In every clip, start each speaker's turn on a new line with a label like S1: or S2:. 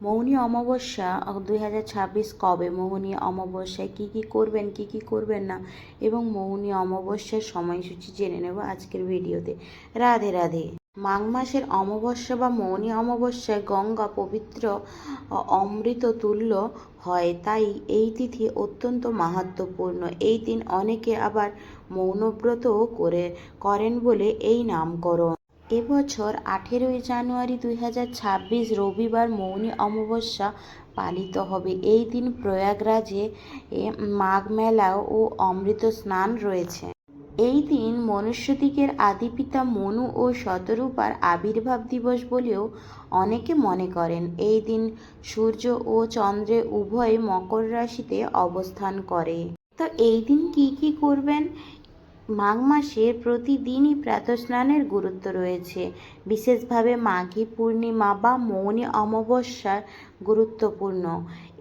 S1: মৌনী অমাবস্যা দুই হাজার ছাব্বিশ কবে? মৌনী অমাবস্যায় কী কী করবেন, কী কী করবেন না? এবং মৌনী অমাবস্যার সময়সূচি জেনে নেব আজকের ভিডিওতে। রাধে রাধে। মাঘ মাসের অমাবস্যা বা মৌনী অমাবস্যায় গঙ্গা পবিত্র অমৃত তুল্য হয়, তাই এই তিথি অত্যন্ত মাহাত্ম্যপূর্ণ। এই দিন অনেকে আবার মৌনব্রতও করে, করেন বলে এই নামকরণ। এবছর আঠেরোই জানুয়ারি দুই হাজার ছাব্বিশ রবিবার মৌনী অমাবস্যা পালিত হবে। এই দিন প্রয়াগরাজে মাঘ মেলা ও অমৃত স্নান রয়েছে। এই দিন মনুষ্যদিগের আদিপিতা মনু ও শতরূপার আবির্ভাব দিবস বলেও অনেকে মনে করেন। এই দিন সূর্য ও চন্দ্রে উভয় মকর রাশিতে অবস্থান করে। তো এই দিন কি কি করবেন? মাঘ মাসে প্রতিদিনই প্রাতঃস্নানের গুরুত্ব রয়েছে। বিশেষভাবে মাঘী পূর্ণিমা বা মৌনী অমাবস্যার গুরুত্বপূর্ণ।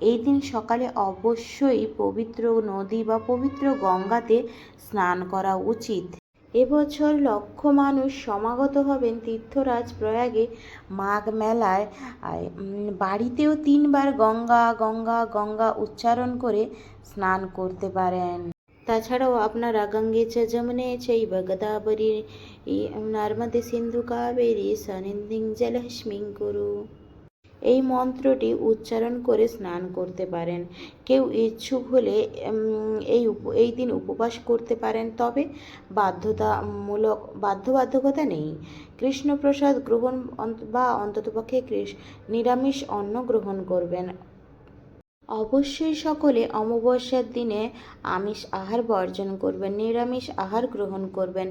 S1: এই দিন সকালে অবশ্যই পবিত্র নদী বা পবিত্র গঙ্গাতে স্নান করা উচিত। এবছর লক্ষ মানুষ সমাগত হবেন তীর্থরাজ প্রয়াগে মাঘ মেলায়। বাড়িতেও তিনবার গঙ্গা গঙ্গা গঙ্গা উচ্চারণ করে স্নান করতে পারেন। তাছাড়াও আপনারা গঙ্গে চ যমুনে চৈব গদাবরী নর্মদে সিন্ধু কাবেরী সনিন্দিং জলহস্মিং কুরু। এই মন্ত্রটি উচ্চারণ করে স্নান করতে পারেন। কেউ ইচ্ছুক হলে এই এই দিন উপবাস করতে পারেন। তবে বাধ্যতামূলক, বাধ্যবাধকতা নেই। কৃষ্ণপ্রসাদ গ্রহণ বা অন্ততপক্ষে কৃষ, নিরামিষ অন্ন গ্রহণ করবেন। অবশ্যই সকলে অমাবস্যার দিনে আমিষ আহার বর্জন করবেন, নিরামিষ আহার গ্রহণ করবেন।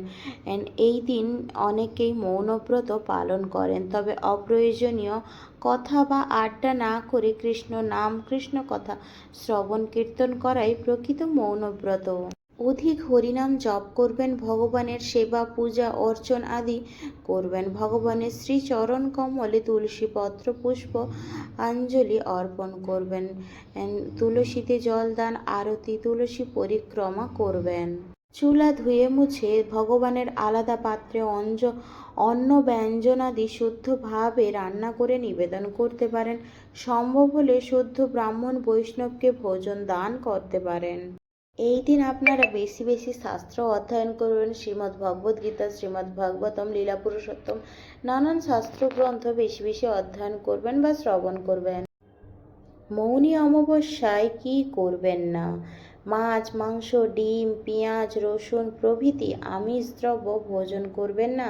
S1: এই দিন অনেকেই মৌনব্রত পালন করেন। তবে অপ্রয়োজনীয় কথা বা আড্ডা না করে কৃষ্ণ নাম, কৃষ্ণ কথা, শ্রবণ, কীর্তন করাই প্রকৃত মৌনব্রত। অধিক হরিনাম জপ করবেন, ভগবানের সেবা, পূজা, অর্চন আদি করবেন। ভগবানের শ্রীচরণ কমলে তুলসী পত্র, পুষ্প আঞ্জলি অর্পণ করবেন। তুলসীতে জলদান আরতি, তুলসী পরিক্রমা করবেন। চুলা ধুয়ে মুছে ভগবানের আলাদা পাত্রে অঞ্জ, অন্ন ব্যঞ্জনাদি শুদ্ধভাবে রান্না করে নিবেদন করতে পারেন। সম্ভব হলে শুদ্ধ ব্রাহ্মণ বৈষ্ণবকে ভোজন দান করতে পারেন। এই দিন আপনারা বেশি বেশি শাস্ত্র অধ্যয়ন করবেন। শ্রীমদ্ ভগবদ গীতা, শ্রীমদ্ ভাগবতম লীলা পুরুষোত্তম, নানান শাস্ত্র গ্রন্থ বেশি বেশি অধ্যয়ন করবেন বা শ্রবণ করবেন। মৌনী অমাবস্যায় কি করবেন না? মাছ, মাংস, ডিম, পেঁয়াজ, রসুন প্রভৃতি আমিষ দ্রব্য ভোজন করবেন না।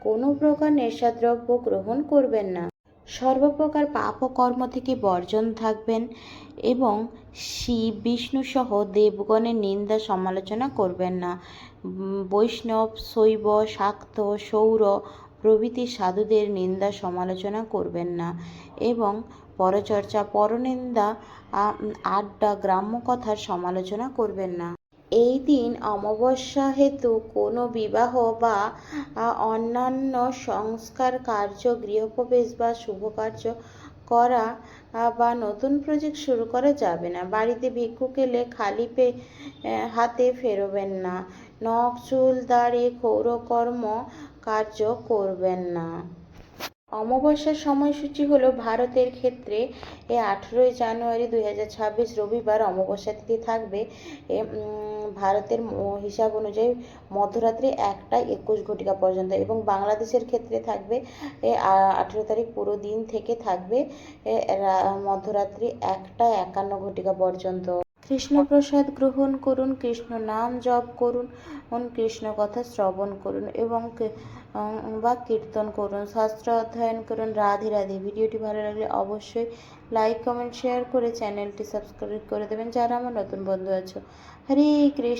S1: কোনো প্রকার নেশাদ্রব্য গ্রহণ করবেন না। সর্বপ্রকার পাপ ও কর্ম থেকে বর্জন থাকবেন এবং শিব, বিষ্ণু সহ দেবগণের নিন্দা সমালোচনা করবেন না। বৈষ্ণব, শৈব, শাক্ত, সৌর প্রভৃতি সাধুদের নিন্দা সমালোচনা করবেন না এবং পরচর্চা, পরনিন্দা আড্ডা, গ্রাম্য কথার সমালোচনা করবেন না। এই দিন অমাবস্যা হেতু কোনো বিবাহ বা অন্যান্য সংস্কার কার্য, গৃহপ্রবেশ বা শুভ কার্য করা বা নতুন প্রজেক্ট শুরু করা যাবে না। বাড়িতে ভিক্ষুক এলে খালি পে হাতে ফেরোবেন না। নখ, চুল, দাড়ি, ক্ষৌরকর্ম কার্য করবেন না। অমাবস্যার সময়সূচি হলো ভারতের ক্ষেত্রে এ আঠেরোই জানুয়ারি দুই হাজার ছাব্বিশ রবিবার অমাবস্যা তিথি থাকবে। ভারতের হিসাব অনুযায়ী মধ্যরাত্রি একটা একুশ ঘটিকা পর্যন্ত এবং বাংলাদেশের ক্ষেত্রে থাকবে এ আঠেরো তারিখ পুরো দিন থেকে থাকবে মধ্যরাত্রি একটা একান্ন ঘটিকা পর্যন্ত। কৃষ্ণপ্রসাদ গ্রহণ করুন, কৃষ্ণ নাম জপ করুন কৃষ্ণ কথা শ্রবণ করুন এবং বা কীর্তন করুন, শাস্ত্র অধ্যয়ন করুন, রাধে রাধে। ভিডিওটি ভালো লাগলে অবশ্যই লাইক কমেন্ট শেয়ার করে চ্যানেলটি সাবস্ক্রাইব করে দেবেন। যারা আমার নতুন বন্ধু আছো, হরে কৃষ্ণ।